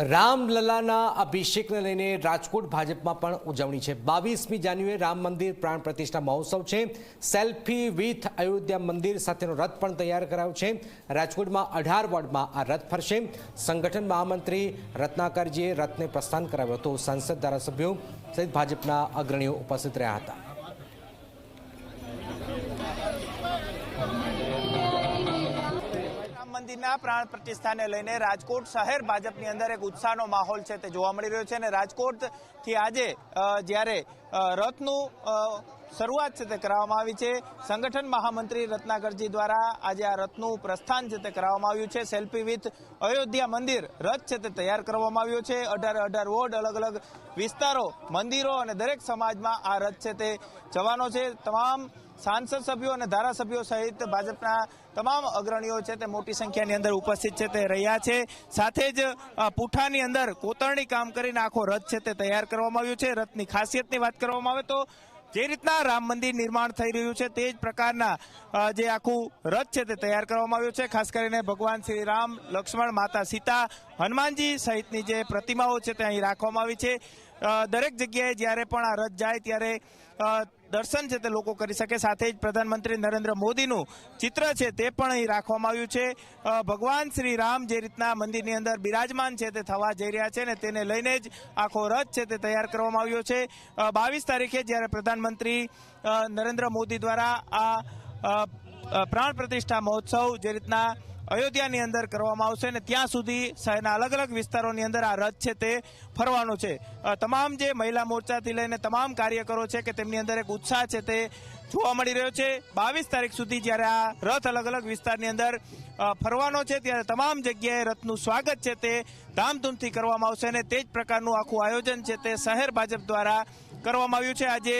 રામલલાના અભિષેકને લઈને રાજકોટ ભાજપમાં પણ ઉજવણી છે. બાવીસમી જાન્યુએ રામ મંદિર પ્રાણ પ્રતિષ્ઠા મહોત્સવ છે. સેલ્ફી વિથ અયોધ્યા મંદિર સાથેનો રથ પણ તૈયાર કરાયો છે. રાજકોટમાં અઢાર વોર્ડમાં આ રથ ફરશે. સંગઠન મહામંત્રી રત્નાકરજીએ રથને પ્રસ્થાન કરાવ્યો હતો. સાંસદ ધારાસભ્યો સહિત ભાજપના અગ્રણીઓ ઉપસ્થિત રહ્યા હતા. મંદિરના પ્રાણ પ્રતિષ્ઠાને લઈને રાજકોટ શહેર ભાજપની અંદર એક ઉત્સાહનો માહોલ છે તે જોવા મળી રહ્યો છે અને રાજકોટથી આજે જ્યારે રથનું શરૂઆત છે તે કરાવવામાં આવી છે. સંગઠન મહામંત્રી રત્નાકરજી દ્વારા આજે આ રથનું પ્રસ્થાન છે તે કરવામાં આવ્યું છે. સેલ્ફી વિથ અયોધ્યા મંદિર રથ છે તે તૈયાર કરવામાં આવ્યો છે. અઢાર અઢાર વોર્ડ અલગ અલગ વિસ્તારો, મંદિરો અને દરેક સમાજમાં આ રથ છે તે જવાનો છે. તમામ સાંસદ સભ્યો અને ધારાસભ્યો સહિત ભાજપના તમામ અગ્રણીઓ છે તે મોટી સંખ્યાની અંદર ઉપસ્થિત છે તે રહ્યા છે. સાથે જ પૂઠાની અંદર કોતરણી કામ કરીને આખો રથ છે તે તૈયાર કરવામાં આવ્યો છે. રથની ખાસિયતની વાત કરવામાં આવે તો જે રીતના રામ મંદિર નિર્માણ થઈ રહ્યું છે તે જ પ્રકારના જે આખું રથ છે તે તૈયાર કરવામાં આવ્યું છે. ખાસ કરીને ભગવાન શ્રી રામ લક્ષ્મણ, માતા સીતા, હનુમાનજી સહિતની જે પ્રતિમાઓ છે તે અહીં રાખવામાં આવી છે. દરેક જગ્યાએ જ્યારે પણ આ રથ જાય ત્યારે દર્શન છે તે લોકો કરી શકે. સાથે જ પ્રધાનમંત્રી નરેન્દ્ર મોદીનું ચિત્ર છે તે પણ અહીં રાખવામાં આવ્યું છે. ભગવાન શ્રી રામ જે રીતના મંદિરની અંદર બિરાજમાન છે તે થવા જઈ રહ્યા છે ને તેને લઈને જ આખો રથ છે તે તૈયાર કરવામાં આવ્યો છે. બાવીસ તારીખે જ્યારે પ્રધાનમંત્રી નરેન્દ્ર મોદી દ્વારા આ પ્રાણ પ્રતિષ્ઠા મહોત્સવ જે રીતના અયોધ્યાની અંદર કરવામાં આવશે અને ત્યાં સુધી શહેરના અલગ અલગ વિસ્તારોની અંદર આ રથ છે તે ફરવાનો છે. તમામ જે મહિલા મોરચાથી લઈને તમામ કાર્યકરો છે કે તેમની અંદર એક ઉત્સાહ છે તે જોવા મળી રહ્યો છે. બાવીસ તારીખ સુધી જ્યારે આ રથ અલગ અલગ વિસ્તારની અંદર ફરવાનો છે ત્યારે તમામ જગ્યાએ રથનું સ્વાગત છે તે ધામધૂમથી કરવામાં આવશે અને તે જ પ્રકારનું આખું આયોજન છે તે શહેર ભાજપ દ્વારા કરવામાં આવ્યું છે. આજે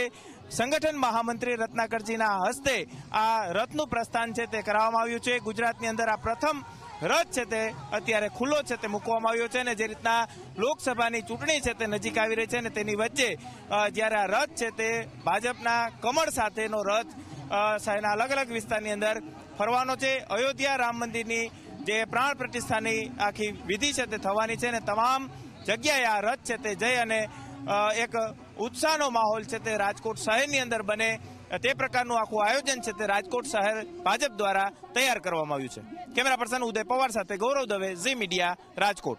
સંગઠન મહામંત્રી રત્નાકરજીના હસ્તે આ રથનું પ્રસ્થાન છે તે કરાવવામાં આવ્યું છે. ગુજરાતની અંદર આ પ્રથમ રથ છે તે અત્યારે ખુલ્લો છે તે મૂકવામાં આવ્યો છે અને જે રીતના લોકસભાની ચૂંટણી છે તે નજીક આવી રહી છે અને તેની વચ્ચે જ્યારે આ રથ છે તે ભાજપના કમળ સાથેનો રથ શહેરના અલગ અલગ વિસ્તારની અંદર ફરવાનો છે. અયોધ્યા રામ મંદિરની જે પ્રાણ પ્રતિષ્ઠાની આખી વિધિ છે તે થવાની છે અને તમામ જગ્યાએ આ રથ છે તે જઈ અને એક ઉત્સાહનો માહોલ છે તે રાજકોટ શહેરની અંદર બને. તે પ્રકારનું આખું આયોજન છે તે રાજકોટ શહેર ભાજપ દ્વારા તૈયાર કરવામાં આવ્યું છે. કેમેરા પર્સન ઉદય પવાર સાથે ગૌરવ દવે, ઝી મીડિયા, રાજકોટ.